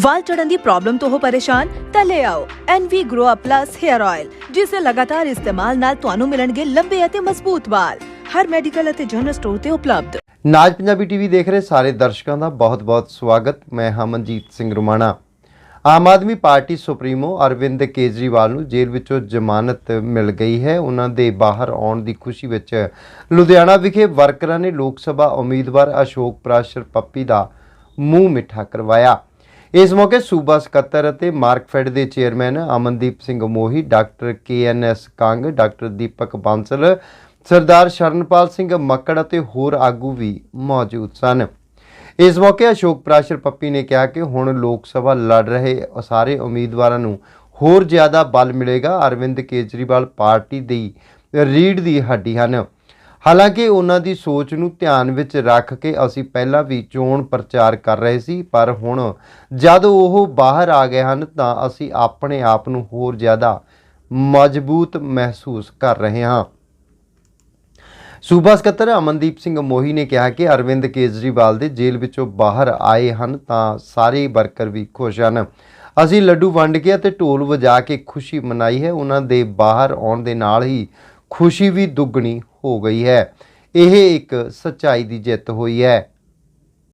ਵਾਲ ਝੜਨ ਦੀ problem ਤੋਂ ਹੋ ਪਰੇਸ਼ਾਨ, ਤਾਂ ਲੈ ਆਓ NV Grow Up Plus Hair Oil ਜਿਸ ਦੇ ਲਗਾਤਾਰ ਇਸਤੇਮਾਲ ਨਾਲ ਤੁਹਾਨੂੰ ਮਿਲਣਗੇ ਲੰਬੇ ਅਤੇ ਮਜ਼ਬੂਤ ਵਾਲ। ਹਰ ਮੈਡੀਕਲ ਅਤੇ ਜਨਰਲ ਸਟੋਰ ਤੇ ਉਪਲਬਧ। ਨਾਜ ਪੰਜਾਬੀ ਟੀਵੀ ਦੇਖ ਰਹੇ ਸਾਰੇ ਦਰਸ਼ਕਾਂ ਦਾ ਬਹੁਤ-ਬਹੁਤ ਸਵਾਗਤ। ਮੈਂ ਹਾਂ ਸਿੰਘ ਰੁਮਾਣਾ। ਆਮ ਆਦਮੀ ਪਾਰਟੀ ਸੁਪਰੀਮੋ ਅਰਵਿੰਦ ਕੇਜਰੀਵਾਲ ਨੂੰ ਜੇਲ੍ਹ ਵਿੱਚੋਂ ਜ਼ਮਾਨਤ ਮਿਲ ਗਈ ਹੈ। ਉਹਨਾਂ ਦੇ ਬਾਹਰ ਆਉਣ ਦੀ ਖੁਸ਼ੀ ਵਿੱਚ ਲੁਧਿਆਣਾ ਵਿਖੇ ਵਰਕਰਾਂ ਨੇ ਲੋਕ ਸਭਾ ਉਮੀਦਵਾਰ ਅਸ਼ੋਕ ਪ੍ਰਾਸ਼ਰ ਪੱਪੀ ਦਾ ਮੂੰਹ ਮਿੱਠਾ ਕਰਵਾਇਆ। ਇਸ ਮੌਕੇ ਸੂਬਾ ਸਕੱਤਰ ਅਤੇ ਮਾਰਕਫੈਡ ਦੇ chairman Amandeep Singh Mohi, doctor K N S Kang, doctor Deepak Bansal, Sardar Sharanpal Singh Makkar ਅਤੇ ਹੋਰ ਆਗੂ ਵੀ ਮੌਜੂਦ ਸਨ। ਇਸ ਮੌਕੇ ਅਸ਼ੋਕ ਪ੍ਰਾਸ਼ਰ ਪੱਪੀ ਨੇ ਕਿਹਾ ਕਿ ਹੁਣ ਲੋਕ ਸਭਾ ਲੜ ਰਹੇ ਸਾਰੇ ਉਮੀਦਵਾਰਾਂ ਨੂੰ ਹੋਰ ਜ਼ਿਆਦਾ ਬਲ ਮਿਲੇਗਾ। ਅਰਵਿੰਦ ਕੇਜਰੀਵਾਲ ਪਾਰਟੀ ਦੀ ਰੀੜ ਦੀ ਹੱਡੀ ਹਨ। ਹਾਲਾਂਕਿ ਉਹਨਾਂ ਦੀ ਸੋਚ ਨੂੰ ਧਿਆਨ ਵਿੱਚ ਰੱਖ ਕੇ ਅਸੀਂ ਪਹਿਲਾਂ ਵੀ ਚੋਣ ਪ੍ਰਚਾਰ ਕਰ ਰਹੇ ਸੀ, ਪਰ ਹੁਣ ਜਦ ਉਹ ਬਾਹਰ ਆ ਗਏ ਹਨ ਤਾਂ ਅਸੀਂ ਆਪਣੇ ਆਪ ਨੂੰ ਹੋਰ ਜ਼ਿਆਦਾ ਮਜ਼ਬੂਤ ਮਹਿਸੂਸ ਕਰ ਰਹੇ ਹਾਂ। ਸੂਬਾ ਸਕੱਤਰ ਅਮਨਦੀਪ ਸਿੰਘ ਮੋਹੀ ਨੇ ਕਿਹਾ ਕਿ ਅਰਵਿੰਦ ਕੇਜਰੀਵਾਲ ਦੇ ਜੇਲ੍ਹ ਵਿੱਚੋਂ ਬਾਹਰ ਆਏ ਹਨ ਤਾਂ ਸਾਰੇ ਵਰਕਰ ਵੀ ਖੁਸ਼ ਹਨ। ਅਸੀਂ ਲੱਡੂ ਵੰਡ ਕੇ ਅਤੇ ਢੋਲ ਵਜਾ ਕੇ ਖੁਸ਼ੀ ਮਨਾਈ ਹੈ। ਉਹਨਾਂ ਦੇ ਬਾਹਰ ਆਉਣ ਦੇ ਨਾਲ ਹੀ ਖੁਸ਼ੀ ਵੀ ਦੁੱਗਣੀ ਹੋ ਗਈ ਹੈ। ਇਹ ਇੱਕ ਸੱਚਾਈ ਦੀ ਜਿੱਤ ਹੋਈ ਹੈ।